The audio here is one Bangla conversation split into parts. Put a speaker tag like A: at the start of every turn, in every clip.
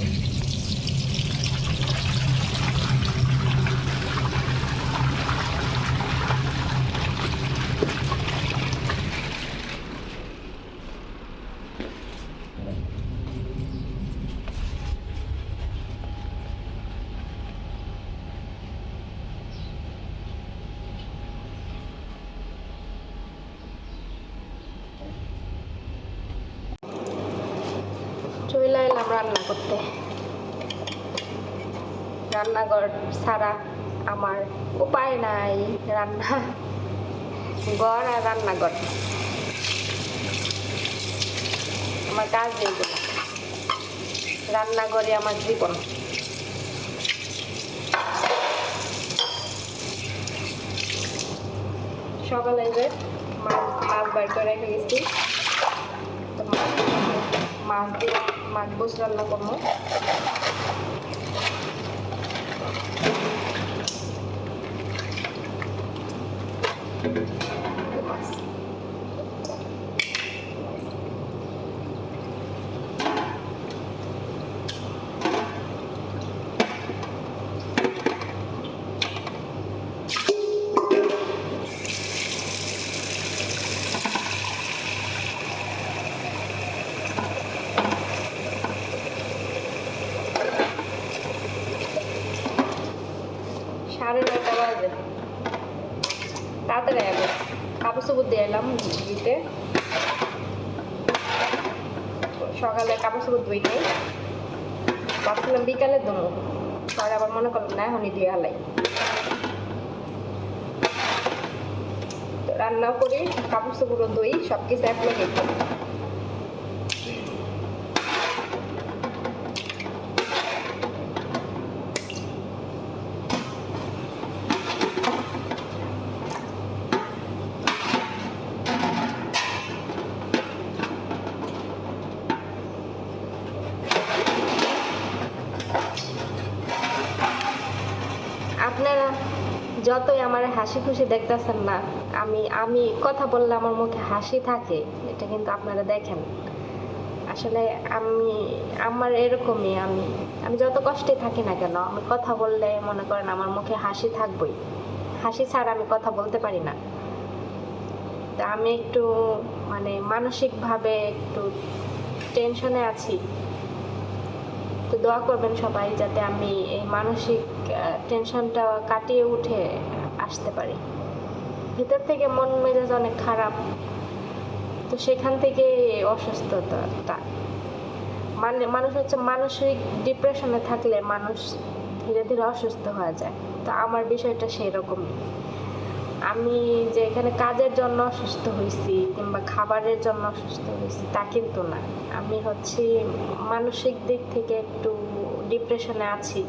A: day. গেলাম রান্না করতে। রান্নাঘর ছাড়া আমার উপায় নাই রান্না, ঘর আর রান্নাঘর। আমার কাজ এইগুলো রান্নাঘরে আমার জীবন। সকালে যে মাছ মাছ বাইর করে রেখে গেছি তো মাছ মাছ দিয়ে মাছ বস রান্না করব মাছ সাড়ে নয়টা বাজে তাড়াতাড়ি আগে চোপড় দিয়ে এলাম দিতে সকালে কাপড় চোপড় ধুই নেই ভাবছিলাম বিকালে দমু পরে আবার মনে করলাম না, এখনই দিয়ে হালাই। তো রান্নাও করি কাপড় চোপড়ও দই সব কিছু এক লগে হাসি খুশি দেখতেছেন না। আমি আমি কথা বললে আমার মুখে হাসি থাকে। এটা কিন্তু আপনারা দেখেন। আসলে আমি, আমার এরকমই আমি। আমি যত কষ্টে থাকি না কেন, আমি কথা বললে মনে করেন আমার মুখে হাসি থাকবই। হাসি ছাড়া আমি কথা বলতে পারি না। তা আমি একটু মানে মানসিকভাবে একটু টেনশনে আছি। তো দোয়া করবেন সবাই যাতে আমি এই মানসিক টেনশনটা কাটিয়ে উঠে আসতে পারি। ভিতর থেকে মন মেজাজ অনেক খারাপ। তো সেখান থেকে অসুস্থতাটা। মানে মানুষ হচ্ছে মানসিক ডিপ্রেশনে থাকলে মানুষ ধীরে ধীরে অসুস্থ হয়ে যায়। তো আমার বিষয়টা সেই রকমই আমি যে এখানে কাজের জন্য অসুস্থ হয়েছি কিংবা খাবারের জন্য অসুস্থ হয়েছি তা কিন্তু না। আমি হচ্ছে মানসিক দিক থেকে একটু ডিপ্রেশনে আছি।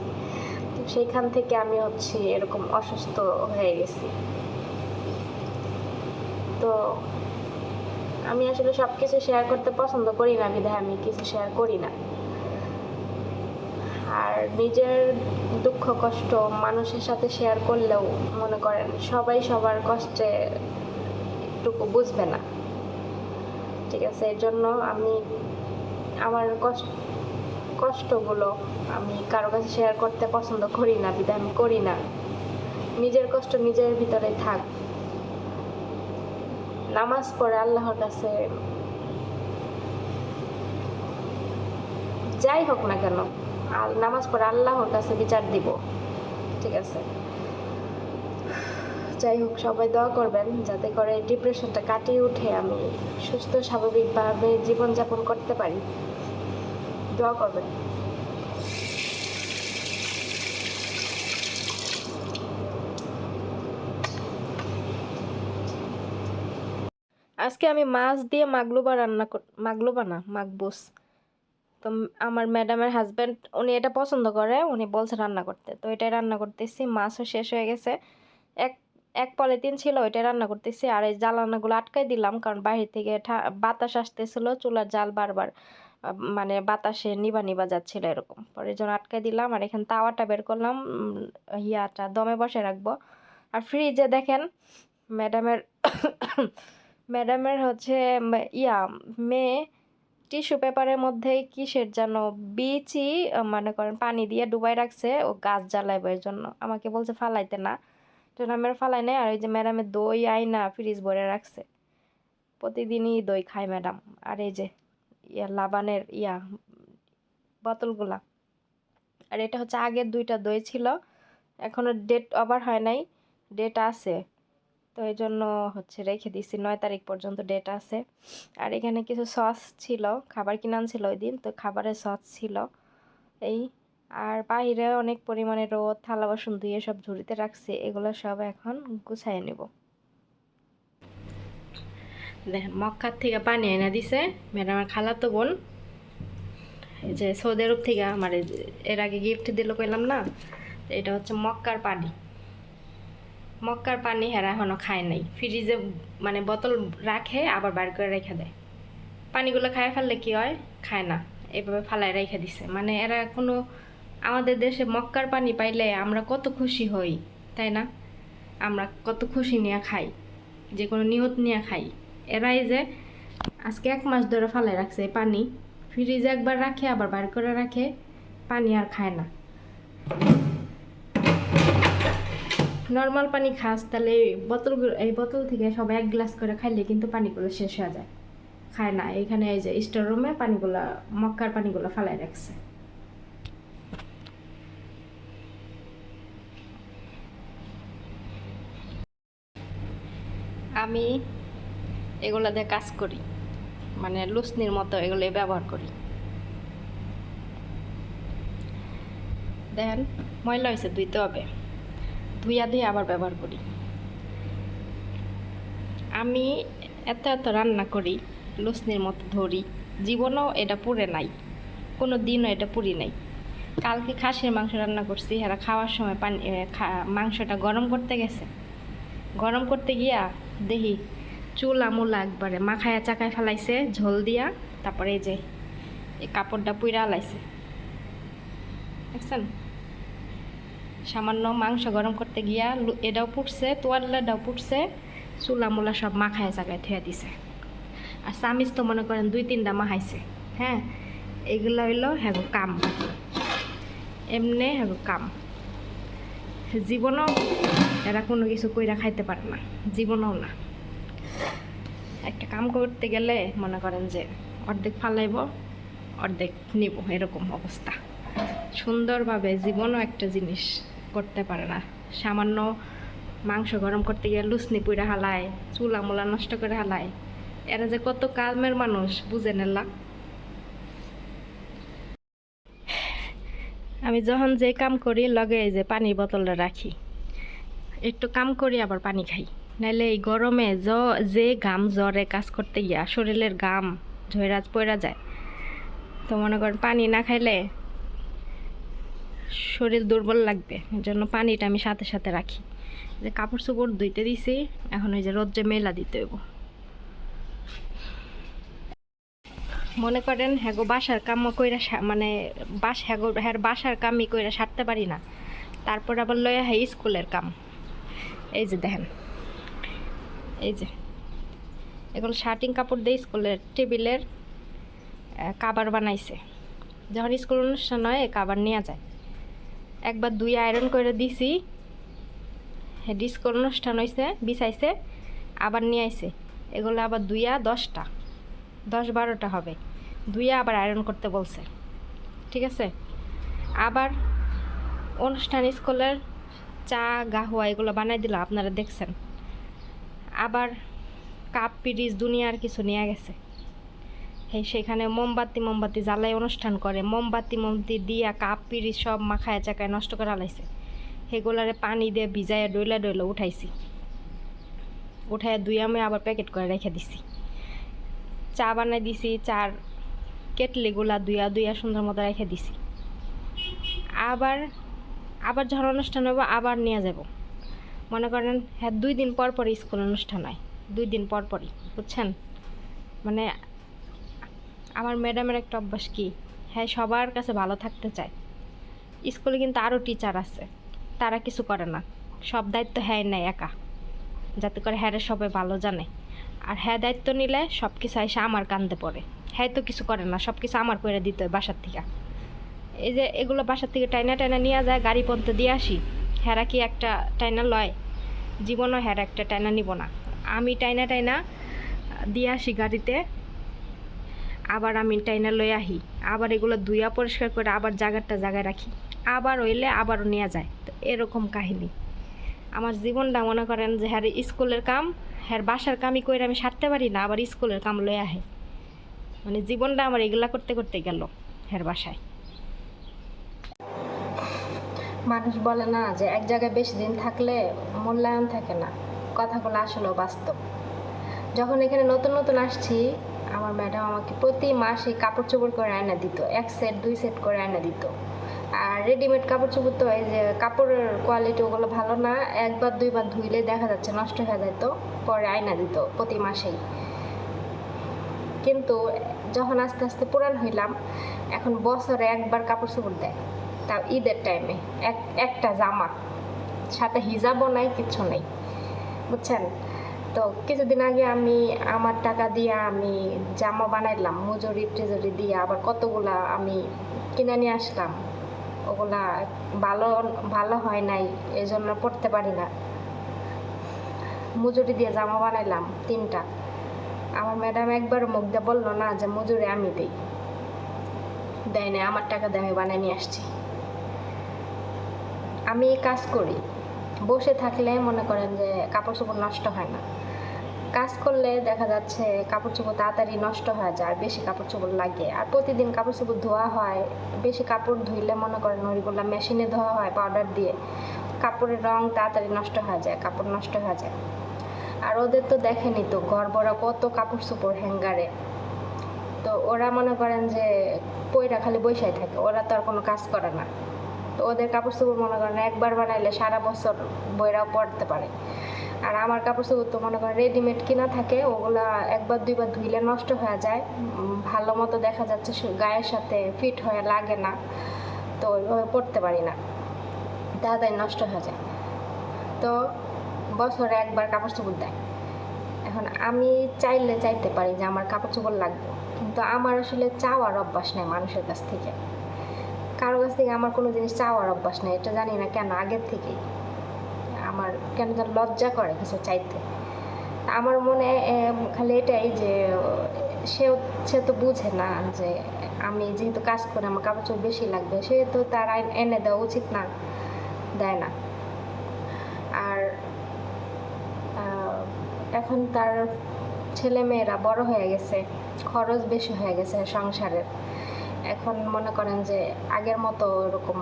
A: সেইখান থেকে আমি হচ্ছে এরকম অসুস্থ হয়ে গেছি। তো আমি আসলে সব কিছু শেয়ার করতে পছন্দ করি না, বিধায় আমি কিছু শেয়ার করি না। আর নিজের দুঃখ, কষ্ট মানুষের সাথে শেয়ার করলেও মনে করেন সবাই সবার কষ্টে একটুকু বুঝবে না। ঠিক আছে, এর জন্য আমি আমার কষ্ট কষ্টগুলো আমি কারও কাছে শেয়ার করতে পছন্দ করি না আমি করি না। নিজের কষ্ট নিজের ভিতরে থাক। নামাজ পড়ে আল্লাহর কাছে যাই হোক না কেন নামাজ পড়ে আল্লাহর কাছে বিচার দিব। ঠিক আছে? যাই হোক, সবাই দোয়া করবেন যাতে করে ডিপ্রেশনটা কাটিয়ে উঠে আমি সুস্থ, স্বাভাবিকভাবে জীবনযাপন করতে পারি। দোয়া করবেন। আজকে আমি মাছ দিয়ে মাগলুবা রান্না মাগলুবা না, মাগবুস। তো আমার ম্যাডামের হাজব্যান্ড, উনি এটা পছন্দ করে, উনি বলছে রান্না করতে। তো এটাই রান্না করতেছি, মাছও শেষ হয়ে গেছে। এক এক পলিথিন ছিল, ওইটাই রান্না করতেছি। আর এই জ্বালানাগুলো আটকাই দিলাম, কারণ বাইরে থেকে বাতাস আসতেছিল, চুলার জাল বারবার। মানে বাতাসে নিবা নিবা যাচ্ছিল এরকম। পরে জন্য আটকাই দিলাম আর এখানে তাওয়াটা বের করলাম ইয়াটা দমে বসে রাখব। আর ফ্রিজে দেখেন ম্যাডামের ম্যাডামের হচ্ছে ইয়া মেয়ে টিস্যু পেপারের মধ্যে কিসের যেন আহ, মনে করেন পানি দিয়ে ডুবাই রাখছে ও গাছ জ্বালাইব এর জন্য। আমাকে বলছে ফালাইতে না। তো আমি আর ফালাই নাই আর ওই যে ম্যাডামের দই আইনা ফ্রিজ ভরে রাখছে। প্রতিদিনই দই খায় ম্যাডাম আর এই যে ইয়া লাবানের ইয়া বোতলগুলা। আর এটা হচ্ছে আগের দুইটা দই ছিল। এখনও ডেট ওভার হয় নাই ডেট আছে। তো তো এই জন্য হচ্ছে রেখে দিছি নয় তারিখ পর্যন্ত ডেট আছে। আর এখানে কিছু সস ছিল, খাবার কিনে আনছিল ওই দিন, তো খাবারের সস ছিল। এই, আর বাইরে অনেক পরিমাণে রোদ, থালা বাসন ধুয়ে সব ঝুড়িতে রাখছে, এগুলো সব এখন গুছাই নেব। দেখেন, মক্কার থেকে পানি এনে দিছে। ম্যাডামের খালাতো বোন। যে সৌদি আরব থেকে আমার এর আগে গিফট দিল কইলাম না এটা হচ্ছে মক্কার পানি। মক্কার পানি হেরা এখনও খায় নাই। ফ্রিজে মানে বোতল রাখে, আবার বার করে রেখে দেয়। পানিগুলো খায় ফেললে কি হয়? খায় না। এভাবে ফালায় রেখে দিছে। মানে এরা কোনো, আমাদের দেশে মক্কার পানি পাইলে আমরা কত খুশি হই, তাই না? আমরা কত খুশি নিয়ে খাই। যে কোনো নিয়ত নিয়ে খাই। এরাই যে আজকে এক মাস ধরে ফালাই রাখছে পানি। ফ্রিজে একবার রাখে, আবার বার করে রাখে, পানি আর খায় না। নর্মাল পানি খাস, তাহলে এই বোতলগুলো এই বোতল থেকে সবাই এক গ্লাস করে খাইলে কিন্তু পানিগুলো শেষ হয়ে যায়। খায় না। এখানে এই যে স্টোর রুমে পানিগুলো, মক্কার পানিগুলো ফালাই রাখছে। আমি এগুলো দিয়ে কাজ করি। মানে লুসনির মতো এগুলো ব্যবহার করি। দেখেন ময়লা হয়েছে ধুইতে হবে। ধুইয়া দিয়ে আবার ব্যবহার করি। আমি এত এত রান্না করি, লুসনির মতো ধরি। জীবনও এটা পুড়ে নাই। কোনো দিনও এটা পুরি নাই। কালকে খাসির মাংস রান্না করছি, এরা খাওয়ার সময় পানি মাংসটা গরম করতে গেছে। গরম করতে গিয়া দেখি চুলা মুলা একবারে মাখায়া চাকায় ফেলাইছে, ঝোল দিয়া, তারপরে এই যে, এই কাপড়টা পুইরা লাইছে দেখছেন? সামান্য মাংস গরম করতে গিয়া এটাও পুড়ছে তোয়াল্লাটাও পুড়ছে, চুলা মুলা সব মাখায় চাকায় থুয়া দিছে। আর চামিচ তো মনে করেন দুই তিনটা মাখাইছে হ্যাঁ? এগুলো হইল হ্যাঁ কাম। এমনি হ্যাঁ কাম। জীবনও এরা কোনো কিছু কইরা খাইতে পারে না, জীবনও না। একটা কাম করতে গেলে মনে করেন যে অর্ধেক ফালাইব, অর্ধেক নিব, এরকম অবস্থা। সুন্দরভাবে জীবনও একটা জিনিস করতে পারে না। সামান্য মাংস গরম করতে গিয়ে লুসনি পুইরা হালায়, চুলা মুলা নষ্ট করে হালায়। এরা যে কত কামের মানুষ, বুঝে নেলা আমি যখন যে কাম করি, লগে যে পানির বোতলটা রাখি। একটু কাম করি, আবার পানি খাই। নাইলে এই গরমে জ, যে ঘাম জ্বরে কাজ করতে গিয়া শরীরের ঘাম ঝয়রাজ পড়া যায়। তো মনে করেন পানি না খাইলে শরীর দুর্বল লাগবে। এর জন্য পানিটা আমি সাথে সাথে রাখি। যে কাপড় চোপড় ধুইতে দিছি, এখন ওই যে রোদ্রে মেলা দিতে হইব। মনে করেন হ্যাগো বাসার কাম কইরা মানে বাস, হ্যাগো, হ্যার বাসার কামই কইরা সারতে পারি না। তারপর আবার লয়া হয় স্কুলের কাম। এই যে দেখেন। এই যে। এগুলো শার্টিং কাপড় দিয়ে স্কুলের টেবিলের কাবার বানাইছে। যখন স্কুল অনুষ্ঠান হয়, এই কাবার নেওয়া যায়। একবার দুই আয়রন করে দিছি। স্কুল অনুষ্ঠান হয়েছে বিছাইছে, আবার নিয়ে আইছে। এগুলো আবার দুইয়া দশটা, দশ বারোটা হবে। দুইয়া আবার আয়রন করতে বলছে। ঠিক আছে? আবার অনুষ্ঠান স্কুলের চা, গাহুয়া এগুলো বানাই দিল, আপনারা দেখছেন। আবার কাপ পিরিজ দুনিয়ার কিছু নিয়ে গেছে। সেই সেখানে মোমবাতি মোমবাতি জ্বালাই অনুষ্ঠান করে। মোমবাতি মোমবাতি দিয়া কাপ পিরিজ সব মাখায় চাকায় নষ্ট করে আলাইছে। সেগুলারে পানি দিয়ে ভিজাইয়া ডইলা ডইলা উঠাইছি। উঠাইয়া দুই আমি আবার প্যাকেট করে রেখে দিছি। চা বানাই দিছি, চার কেটলিগুলা দুইয়া দুইয়া সুন্দর মতো রেখে দিছি। আবার আবার যখন অনুষ্ঠান হব আবার নিয়ে যাব। মনে করেন হ্যাঁ দুই দিন পর পরই স্কুল অনুষ্ঠান হয়। দুই দিন পর পরই, বুঝছেন? মানে আমার ম্যাডামের একটা অভ্যাস কি? হ্যাঁ সবার কাছে ভালো থাকতে চায়। স্কুলে কিন্তু আরও টিচার আছে। তারা কিছু করে না। সব দায়িত্ব হ্যাঁ নেয় একা। যাতে করে হ্যাঁ সবাই ভালো জানে। আর হ্যাঁ দায়িত্ব নিলে সব কিছু এসে আমার কান্দে পড়ে। হ্যাঁ তো কিছু করে না, সব কিছু আমার করে দিতে হয় বাসার থেকে। এই যে এগুলো বাসার থেকে টাইনা টাইনা নিয়ে যায়, গাড়ি পর্যন্ত দিয়ে আসি। হেরা কি একটা টাইনা লয়? জীবনও হ্যার একটা টাইনা নিব না। আমি টাইনা টাইনা দিয়ে আসি গাড়িতে, আবার আমি টাইনা লয়ে আহি, আবার এগুলো ধুইয়া পরিষ্কার করে আবার জায়গাটা জায়গায় রাখি, আবার হইলে আবারও নেওয়া যায়। তো এরকম কাহিনী। আমার জীবনটা মনে করেন যে হ্যার স্কুলের কাম, হ্যার বাসার কামই করে আমি সারতে পারি না, আবার স্কুলের কাম লয়ে আহে। মানে জীবনটা আমার এগুলা করতে করতে গেল, হ্যার বাসায়। মানুষ বলে না যে এক জায়গায় বেশি দিন থাকলে মূল্যায়ন থাকে না। কথাগুলো আসলেও বাস্তব। যখন এখানে নতুন নতুন আসছি, আমার ম্যাডাম আমাকে প্রতি মাসে কাপড় চোপড় করে আয়না দিত। এক সেট, দুই সেট করে আয়না দিত। আর রেডিমেড কাপড় চোপড় তো এই যে কাপড়ের কোয়ালিটি ওগুলো ভালো না, একবার, দুইবার ধুইলে দেখা যাচ্ছে নষ্ট হয়ে যেত, পরে আয়না দিত প্রতি মাসেই। কিন্তু যখন আস্তে আস্তে পুরান হইলাম, এখন বছরে একবার কাপড় চোপড় দেয়। তাও ঈদের টাইমে এক, একটা জামা, সাথে হিজাবও নাই, কিছু নেই। বুঝছেন? তো কিছুদিন আগে আমি আমার টাকা দিয়ে আমি জামা বানাইলাম, মজুরি টেজুরি দিয়ে আবার কতগুলা আমি কিনে নিয়ে আসলাম। ওগুলা ভালো ভালো হয় নাই এই জন্য পড়তে পারি না। মজুরি দিয়ে জামা বানাইলাম, তিনটা। আমার ম্যাডাম একবার মুখ দিয়ে বলল না যে, মজুরি আমি দিই। দেয় না আমার টাকা দিয়ে আমি বানিয়ে নিয়ে আসছি। আমি কাজ করি। বসে থাকলে মনে করেন যে কাপড় চোপড় নষ্ট হয় না। কাজ করলে দেখা যাচ্ছে কাপড় চোপড় তাড়াতাড়ি নষ্ট হয়ে যায় আর বেশি কাপড় চোপড় লাগে। আর প্রতিদিন কাপড় চোপড় ধোয়া হয়, বেশি কাপড় ধুইলে মনে করেন ওইগুলো মেশিনে ধোয়া হয় পাউডার দিয়ে। কাপড়ের রং তাড়াতাড়ি নষ্ট হয়ে যায়, কাপড় নষ্ট হয়ে যায়। আর ওদের তো দেখেনি তো ঘর ভরা কত কাপড় চোপড় হ্যাঙ্গারে। তো ওরা মনে করেন যে পয়রা খালি বৈশাই থাকে, ওরা তো আর কোনো কাজ করে না। তো ওদের কাপড় চোপড় মনে করেন একবার বানাইলে সারা বছর বইরাও পড়তে পারে। আর আমার কাপড় চোপড় তো মনে করেন রেডিমেড কিনা থাকে, ওগুলা একবার, দুইবার ধুইলে নষ্ট হয়ে যায়। ভালো মতো দেখা যাচ্ছে গায়ের সাথে ফিট হয়ে লাগে না, তো ওইভাবে পড়তে পারি না। তাড়াতাড়ি নষ্ট হয়ে যায়। তো বছরে একবার কাপড় চোপড় দেয়। এখন আমি চাইলে চাইতে পারি যে আমার কাপড় চোপড় লাগবে, কিন্তু আমার আসলে চাওয়ার অভ্যাস নেই মানুষের কাছ থেকে। কারও কাছ থেকে আমার কোনো জিনিস চাওয়ার অভ্যাস নেই, এটা জানি না কেন, আগের থেকেই। আমার কেন যেন লজ্জা করে কিছু চাইতে। আমার মনে খালি এটাই যে সেও সে তো বুঝে না যে আমি যেহেতু কাজ করে, আমার কাপড় চোপড় বেশি লাগবে, সেহেতু তার এনে দেওয়া উচিত না, দেয় না। আর এখন তার ছেলে মেয়েরা বড় হয়ে গেছে, খরচ বেশি হয়ে গেছে সংসারের। এখন মনে করেন যে আগের মতো ওরকম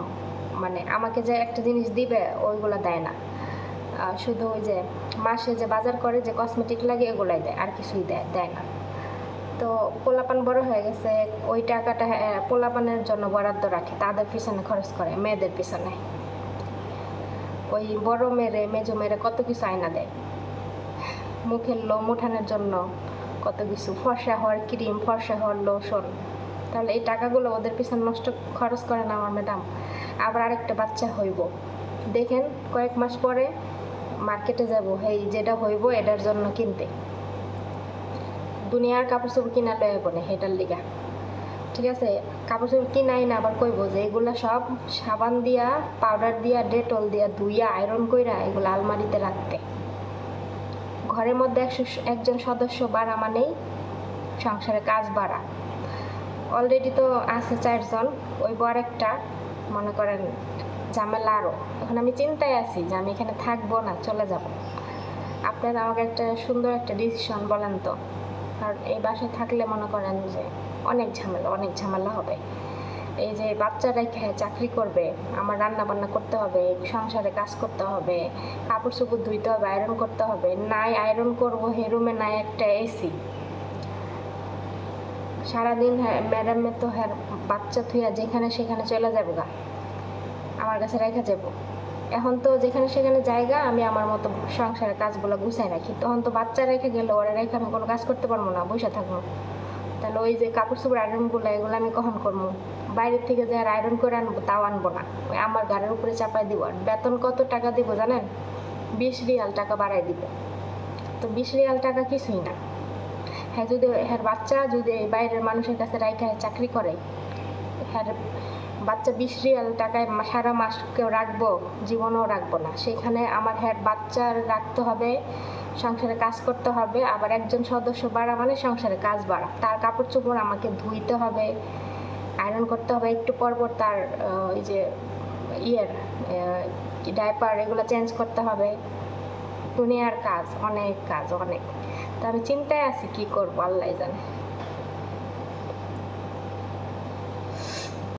A: মানে আমাকে যে একটা জিনিস দিবে, ওইগুলো দেয় না। শুধু ওই যে মাসে যে বাজার করে যে কসমেটিক লাগে, এগুলাই দেয়, আর কিছুই দেয় দেয় না। তো পোলাপান বড় হয়ে গেছে, ওই টাকাটা পোলাপানের জন্য বরাদ্দ রাখে, তাদের পিছনে খরচ করে, মেয়েদের পিছনে। ওই বড় মেরে মেজো মেরে কত কিছু আয়না দেয়। মুখের লোম উঠানোর জন্য কত কিছু, ফর্সা হওয়ার ক্রিম, ফর্সা হওয়ার লোশন তাহলে এই টাকাগুলো ওদের পিছনে নষ্ট খরচ করে না আমার ম্যাডাম। আবার আরেকটা বাচ্চা হইব। দেখেন, কয়েক মাস পরে মার্কেটে যাব। এই যেটা হইব এটার জন্য কিনতে। দুনিয়ার কাপড় চোপড় কিনা লয়ে বনে হেটার লিগা। ঠিক আছে? কাপড় চোপড় কিনাই না, আবার কইব যে এগুলা সব সাবান দিয়া, পাউডার দিয়া, ডেটল দিয়া ধুইয়া, আয়রন কইরা এগুলো আলমারিতে রাখতে। ঘরের মধ্যে একশো, একজন সদস্য বাড়া মানেই সংসারে কাজ বাড়া। অলরেডি তো আছে চারজন, ওই বর একটা, মনে করেন ঝামেলা আরও এখন আমি চিন্তায় আছি যে আমি এখানে থাকব না, চলে যাব। আপনারা আমাকে একটা সুন্দর একটা ডিসিশন বলেন তো। আর এই বাসায় থাকলে মনে করেন যে অনেক ঝামেলা অনেক ঝামেলা হবে। এই যে বাচ্চারা খেয়ে চাকরি করবে, আমার রান্না বান্না করতে হবে, সংসারে কাজ করতে হবে, কাপড় চোপড় ধুইতে হবে আয়রন করতে হবে, নাই আয়রন করব হে রুমে নাই একটা এসি সারাদিন হ্যাঁ ম্যাডামের তো হ্যাঁ বাচ্চা থুইয়া যেখানে সেখানে চলে যাব গা। আমার কাছে রেখে যাব এখন তো যেখানে সেখানে জায়গা, আমি আমার মতো সংসারের কাজগুলো গুছাই রাখি। তখন তো বাচ্চা রেখে গেলে ওরা রেখে আমি কোনো কাজ করতে পারব না বসে থাকব। তাহলে ওই যে কাপড় চোপড় আয়রনগুলো এগুলো আমি কখন করব? বাইরের থেকে যে আর আয়রন করে আনব, তাও আনব না। ওই আমার গাড়ির উপরে চাপাই দিব। আর বেতন কত টাকা দিব জানেন? বিশ রিয়াল টাকা বাড়াই দিব। তো বিশ রিয়াল টাকা কিছুই না। হ্যাঁ যদি হ্যাঁ বাচ্চা যদি বাইরের মানুষের কাছে রাইখা চাকরি করে হ্যাঁ বাচ্চা বিশ রিয়াল টাকায় সারা মাস কেউ রাখব, জীবনেও রাখব না। সেখানে আমার হ্যাঁ বাচ্চার রাখতে হবে, সংসারে কাজ করতে হবে, আবার একজন সদস্য বাড়া মানে সংসারে কাজ বাড়া। তার কাপড় চোপড় আমাকে ধুইতে হবে আয়রন করতে হবে, একটু পর পর তার ওই যে ইয়ের ডাইপার এগুলো চেঞ্জ করতে হবে। দুনিয়ার কাজ, অনেক কাজ, অনেক। তো আমি চিন্তায় আছি কি করব আল্লাহ জানে।